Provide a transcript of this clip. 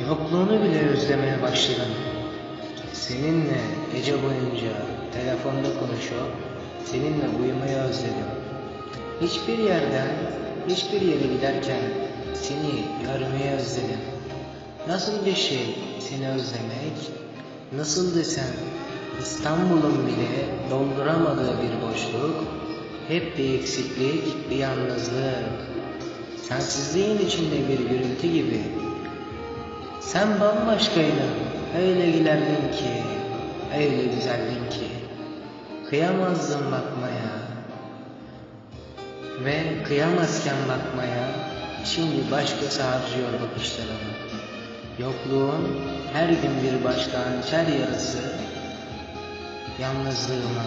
Yokluğunu bile özlemeye başladım. Seninle gece boyunca telefonda konuşup seninle uyumayı özledim. Hiçbir yerden, hiçbir yere giderken seni görmeyi özledim. Nasıl bir şey seni özlemek? Nasıl desem İstanbul'un bile dolduramadığı bir boşluk, hep bir eksiklik, bir yalnızlık. Sensizliğin içinde bir gürültü gibi. Sen bambaşkaydın, öyle gülerdin ki, öyle güzeldin ki. Kıyamazdım bakmaya. Ve kıyamazken bakmaya, şimdi başkası harcıyor bakışlarımı. Yokluğun her gün bir başka hançer yarası, yalnızlığıma,